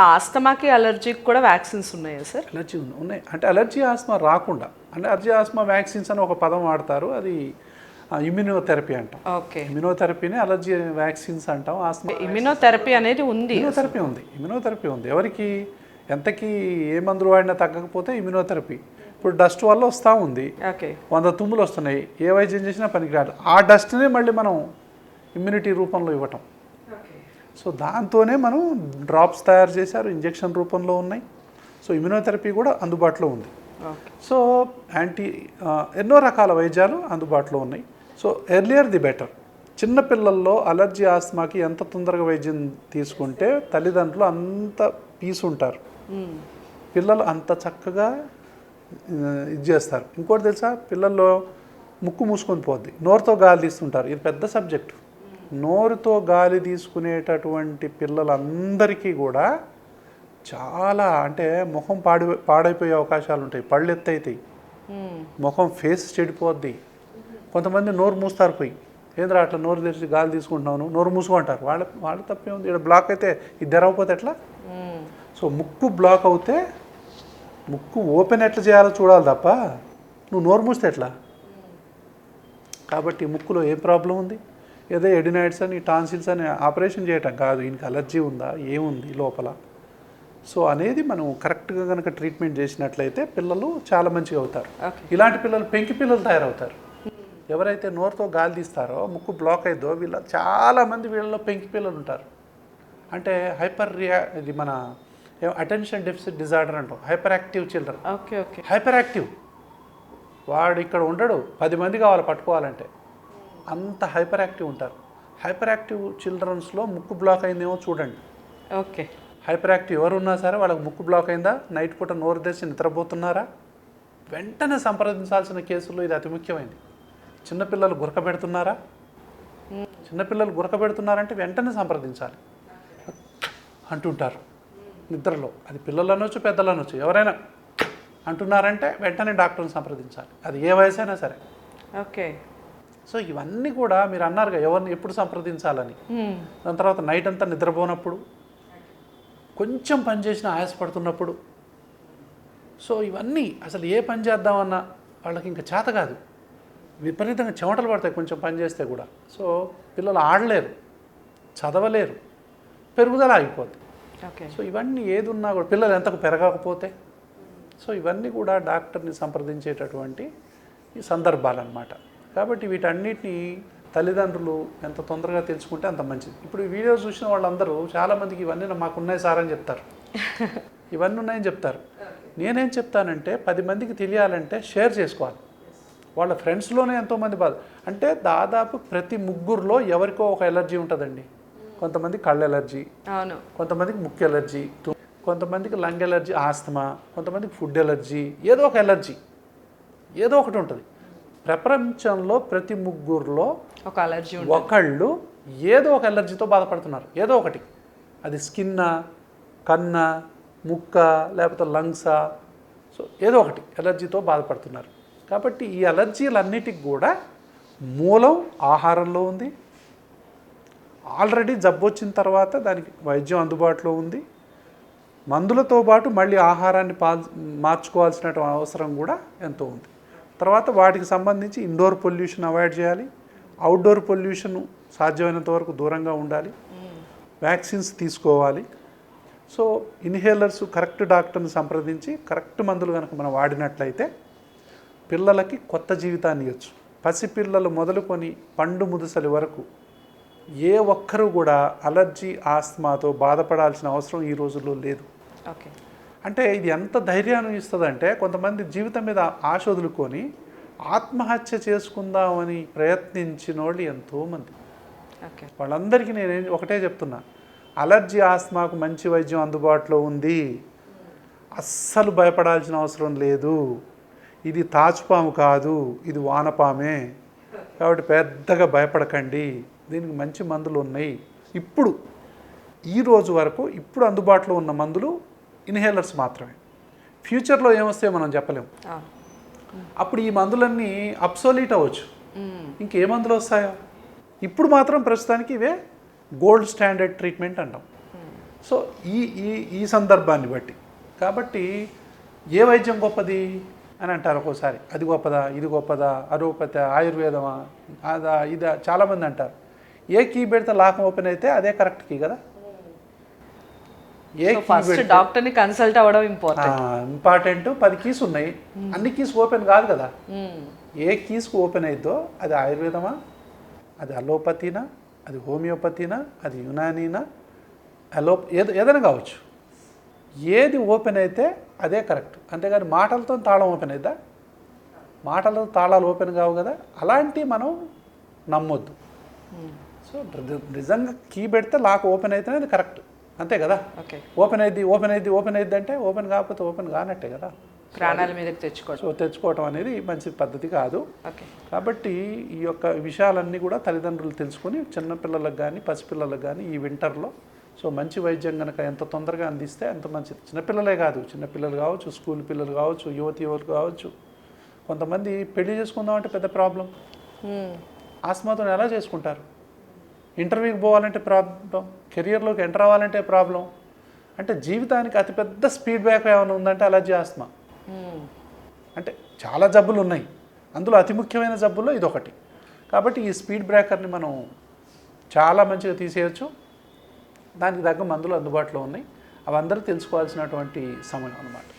ఆస్తమాకి అలర్జీకి కూడా వ్యాక్సిన్స్ ఉన్నాయా sir? Allergy ఉన్నాయి. అంటే అలర్జీ ఆస్మా రాకుండా. అంటే అలర్జీ ఆస్మా వ్యాక్సిన్స్ అని ఒక పదం వాడతారు. అది ఇమ్యూనోథెరపీ అంటాం. ఓకే. ఇమ్యూనోథెరపీని అలర్జీ వ్యాక్సిన్స్ అంటాం. ఆస్మా ఇమ్యునోథెరపీ అనేది ఉంది. ఇమ్యూనోథెరపీ ఉంది. ఇమ్యూనోథెరపీ ఉంది. ఎవరికి ఎంతకి ఏ మందులు వాడినా తగ్గకపోతే ఇమ్యూనోథెరపీ. ఇప్పుడు డస్ట్ వల్ల వస్తూ ఉంది. ఓకే. వంద తుమ్ములు వస్తున్నాయి. ఏ వైద్యం చేసినా పనికిరాదు. ఆ డస్ట్నే మళ్ళీ మనం ఇమ్యూనిటీ రూపంలో ఇవ్వటం. సో దాంతోనే మనం డ్రాప్స్ తయారు చేశారు ఇంజెక్షన్ రూపంలో ఉన్నాయి. సో ఇమ్యూనోథెరపీ కూడా అందుబాటులో ఉంది. సో యాంటీ ఎన్నో రకాల వైద్యాలు అందుబాటులో ఉన్నాయి. So earlier the better. చిన్నపిల్లల్లో అలర్జీ ఆస్మాకి ఎంత తొందరగా వైద్యం తీసుకుంటే తల్లిదండ్రులు అంత పీస్ ఉంటారు. పిల్లలు అంత చక్కగా ఇది చేస్తారు. ఇంకోటి తెలుసా? పిల్లల్లో ముక్కు మూసుకొని పోద్ది. నోరుతో గాలి తీస్తుంటారు. ఇది పెద్ద సబ్జెక్టు. నోరుతో గాలి తీసుకునేటటువంటి పిల్లలందరికీ కూడా చాలా అంటే ముఖం పాడి పాడైపోయే అవకాశాలు ఉంటాయి. పళ్ళు ఎత్తైతాయి. ముఖం ఫేస్ చెడిపోద్ది. కొంతమంది నోరు మూస్తారు పోయి. ఏంద్రా అట్లా నోరు తెరిచి గాలి తీసుకుంటున్నాను నోరు మూసుకుంటారు వాళ్ళ వాళ్ళ తప్పే ఉంది ఇక్కడ బ్లాక్ అయితే ఇది తెరవకపోతే ఎట్లా? సో ముక్కు బ్లాక్ అవుతే ముక్కు ఓపెన్ ఎట్లా చేయాలో చూడాలి తప్ప నువ్వు నోరు మూస్తే ఎట్లా? కాబట్టి ముక్కులో ఏం ప్రాబ్లం ఉంది? ఏదో ఎడినాయిడ్స్ అని టాన్సిల్స్ అని ఆపరేషన్ చేయటం కాదు. ఈయనకి అలర్జీ ఉందా? ఏముంది లోపల? సో అనేది మనం కరెక్ట్గా కనుక ట్రీట్మెంట్ చేసినట్లయితే పిల్లలు చాలా మంచిగా అవుతారు. ఇలాంటి పిల్లలు పెంకి పిల్లలు తయారవుతారు. ఎవరైతే నోరుతో గాలి తీస్తారో ముక్కు బ్లాక్ అయిద్దో వీళ్ళ చాలామంది వీళ్ళలో పెంకి పిల్లలు ఉంటారు. అంటే హైపర్ రియా ఇది మన అటెన్షన్ డెఫిసిట్ డిజార్డర్ అంటాం. Hyper active children. Okay okay. Hyper active వాడు ఇక్కడ ఉండడు. పది మంది కావాలి పట్టుకోవాలంటే. అంత హైపర్ యాక్టివ్ ఉంటారు. హైపర్ యాక్టివ్ చిల్డ్రన్స్లో ముక్కు బ్లాక్ అయిందేమో చూడండి. ఓకే. హైపర్ యాక్టివ్ ఎవరు ఉన్నా సరే వాళ్ళకి ముక్కు బ్లాక్ అయిందా? నైట్ పూట నోరు తెరిచి నిద్రపోతున్నారా? వెంటనే సంప్రదించాల్సిన కేసుల్లో ఇది అతి ముఖ్యమైనది చిన్నపిల్లలు గురక పెడుతున్నారా? చిన్నపిల్లలు గురక పెడుతున్నారంటే వెంటనే సంప్రదించాలి. అంటుంటారు. నిద్రలో. అది పిల్లలు అనొచ్చు పెద్దలు అనొచ్చు ఎవరైనా అంటున్నారంటే వెంటనే డాక్టర్ని సంప్రదించాలి. అది ఏ వయసు అయినా సరే. ఓకే. సో ఇవన్నీ కూడా మీరు అన్నారుగా ఎవరిని ఎప్పుడు సంప్రదించాలని. దాని తర్వాత నైట్ అంతా నిద్రపోనప్పుడు కొంచెం పని చేసినా ఆయాసపడుతున్నప్పుడు. సో ఇవన్నీ అసలు ఏ పని చేద్దామన్నా వాళ్ళకి ఇంకా చేత కాదు. విపరీతంగా చెమటలు పడతాయి కొంచెం పని చేస్తే కూడా. సో పిల్లలు ఆడలేరు చదవలేరు పెరుగుదల ఆగిపోద్ది ఓకే. సో ఇవన్నీ ఏది ఉన్నా కూడా పిల్లలు ఎంతకు పెరగకపోతే సో ఇవన్నీ కూడా డాక్టర్ని సంప్రదించేటటువంటి ఈ సందర్భాలు అన్నమాట కాబట్టి వీటన్నిటిని తల్లిదండ్రులు ఎంత తొందరగా తెలుసుకుంటే అంత మంచిది. ఇప్పుడు ఈ వీడియో చూసిన వాళ్ళందరూ చాలామందికి ఇవన్నీ మాకు ఉన్నాయి సార్ అని చెప్తారు. ఇవన్నీ ఉన్నాయని చెప్తారు. నేనేం చెప్తానంటే పది మందికి తెలియాలంటే షేర్ చేసుకోవాలి. వాళ్ళ ఫ్రెండ్స్లోనే ఎంతోమంది బాధ. అంటే దాదాపు ప్రతి ముగ్గురులో ఎవరికో ఒక ఎలర్జీ ఉంటుందండి. కొంతమంది కళ్ళ ఎలర్జీ అవును. కొంతమందికి ముక్కు ఎలర్జీ కొంతమందికి లంగ్ ఎలర్జీ ఆస్తమా కొంతమందికి ఫుడ్ ఎలర్జీ ఏదో ఒక ఎలర్జీ. ఏదో ఒకటి ఉంటుంది. ప్రపంచంలో ప్రతి ముగ్గురులో ఒక అలర్జీ ఒకళ్ళు ఏదో ఒక ఎలర్జీతో బాధపడుతున్నారు. ఏదో ఒకటి. అది స్కిన్నా కన్న ముక్క లేకపోతే లంగ్సా. సో ఏదో ఒకటి ఎలర్జీతో బాధపడుతున్నారు. కాబట్టి ఈ ఎలర్జీలన్నిటికి కూడా మూలం ఆహారంలో ఉంది. ఆల్రెడీ జబ్బు వచ్చిన తర్వాత దానికి వైద్యం అందుబాటులో ఉంది. మందులతో పాటు మళ్ళీ ఆహారాన్ని పా మార్చుకోవాల్సిన అవసరం కూడా ఎంతో ఉంది. తర్వాత వాటికి సంబంధించి ఇండోర్ పొల్యూషన్ అవాయిడ్ చేయాలి. అవుట్డోర్ పొల్యూషన్ సాధ్యమైనంత వరకు దూరంగా ఉండాలి. వ్యాక్సిన్స్ తీసుకోవాలి. సో ఇన్హేలర్స్ కరెక్ట్ డాక్టర్ని సంప్రదించి కరెక్ట్ మందులు కనుక మనం వాడినట్లయితే పిల్లలకి కొత్త జీవితాన్ని ఇవ్వచ్చు. పసిపిల్లలు మొదలుకొని పండు ముదుసలి వరకు ఏ ఒక్కరూ కూడా అలర్జీ ఆస్మాతో బాధపడాల్సిన అవసరం ఈ రోజుల్లో లేదు. ఓకే. అంటే ఇది ఎంత ధైర్యాన్ని ఇస్తుందంటే కొంతమంది జీవితం మీద ఆశ వదులుకొని ఆత్మహత్య చేసుకుందామని ప్రయత్నించిన వాళ్ళు ఎంతోమంది. ఓకే. వాళ్ళందరికీ నేను ఒకటే చెప్తున్నా. అలర్జీ ఆస్మాకు మంచి వైద్యం అందుబాటులో ఉంది. అస్సలు భయపడాల్సిన అవసరం లేదు. ఇది తాచుపాము కాదు ఇది వానపామే. కాబట్టి పెద్దగా భయపడకండి. దీనికి మంచి మందులు ఉన్నాయి. ఇప్పుడు ఈ రోజు వరకు ఇప్పుడు అందుబాటులో ఉన్న మందులు ఇన్హేలర్స్ మాత్రమే. ఫ్యూచర్లో ఏమొస్తాయో మనం చెప్పలేం. అవును అప్పుడు ఈ మందులన్నీ అప్సోలీట్ అవ్వచ్చు. ఇంకే మందులు వస్తాయో? ఇప్పుడు మాత్రం ప్రస్తుతానికి ఇవే గోల్డ్ స్టాండర్డ్ ట్రీట్మెంట్ అంటాం. సో ఈ ఈ ఈ సందర్భాన్ని బట్టి. కాబట్టి ఏ వైద్యం గొప్పది అని అంటారు ఒక్కోసారి. అది గొప్పదా ఇది గొప్పదా అరోపత ఆయుర్వేదమా అదా ఇదా చాలామంది అంటారు. ఏ కీ పెడితే లాకం ఓపెన్ అయితే అదే కరెక్ట్ కీ కదా? ఏ ఫస్ట్ డాక్టర్ని కన్సల్ట్ అవ్వడం ఇంపార్టెంట్ ఇంపార్టెంట్ పది కీస్ ఉన్నాయి. అన్ని కీస్ ఓపెన్ కాదు కదా. ఏ కీస్కి ఓపెన్ అయిద్దో అది ఆయుర్వేదమా? అది అలోపతినా? అది హోమియోపతినా? అది యునానీనా? అలో ఏదో ఏదైనా కావచ్చు. ఏది ఓపెన్ అయితే అదే కరెక్ట్. అంతేగాని మాటలతో తాళం ఓపెన్ అయిద్దా? మాటలతో తాళాలు ఓపెన్ కావు కదా. అలాంటి మనం నమ్మొద్దు. సో ని- నిజంగా కీ పెడితే లాక్ ఓపెన్ అయితేనే అది కరెక్ట్. అంతే కదా? ఓకే. ఓపెన్ అయింది ఓపెన్ అయింది ఓపెన్ అయింది అంటే ఓపెన్ కాకపోతే ఓపెన్ కానట్టే కదా? ప్రాణాల మీదకి తెచ్చుకోవడం. సో తెచ్చుకోవటం అనేది మంచి పద్ధతి కాదు. కాబట్టి ఈ యొక్క విషయాలన్నీ కూడా తల్లిదండ్రులు తెలుసుకొని చిన్నపిల్లలకు కానీ పసిపిల్లలకు కానీ ఈ వింటర్లో సో మంచి వైద్యం కనుక ఎంత తొందరగా అందిస్తే అంత మంచిది. చిన్నపిల్లలే కాదు చిన్నపిల్లలు కావచ్చు స్కూల్ పిల్లలు కావచ్చు యువతి యువకులు కావచ్చు. కొంతమంది పెళ్ళి చేసుకుందామంటే పెద్ద ప్రాబ్లం. ఆస్మాతో ఎలా చేసుకుంటారు? ఇంటర్వ్యూకి పోవాలంటే ప్రాబ్లం కెరియర్లోకి ఎంటర్ అవ్వాలంటే ప్రాబ్లం. అంటే జీవితానికి అతిపెద్ద స్పీడ్ బ్యాక్ ఏమైనా ఉందంటే అలర్జీ ఆస్మా. అంటే చాలా జబ్బులు ఉన్నాయి. అందులో అతి ముఖ్యమైన జబ్బుల్లో ఇది ఒకటి కాబట్టి ఈ స్పీడ్ బ్రేకర్ని మనం చాలా మంచిగా తీసేయచ్చు. దానికి తగ్గ మందులు అందుబాటులో ఉన్నాయి. అవి అందరూ తెలుసుకోవాల్సినటువంటి సమయం అన్నమాట.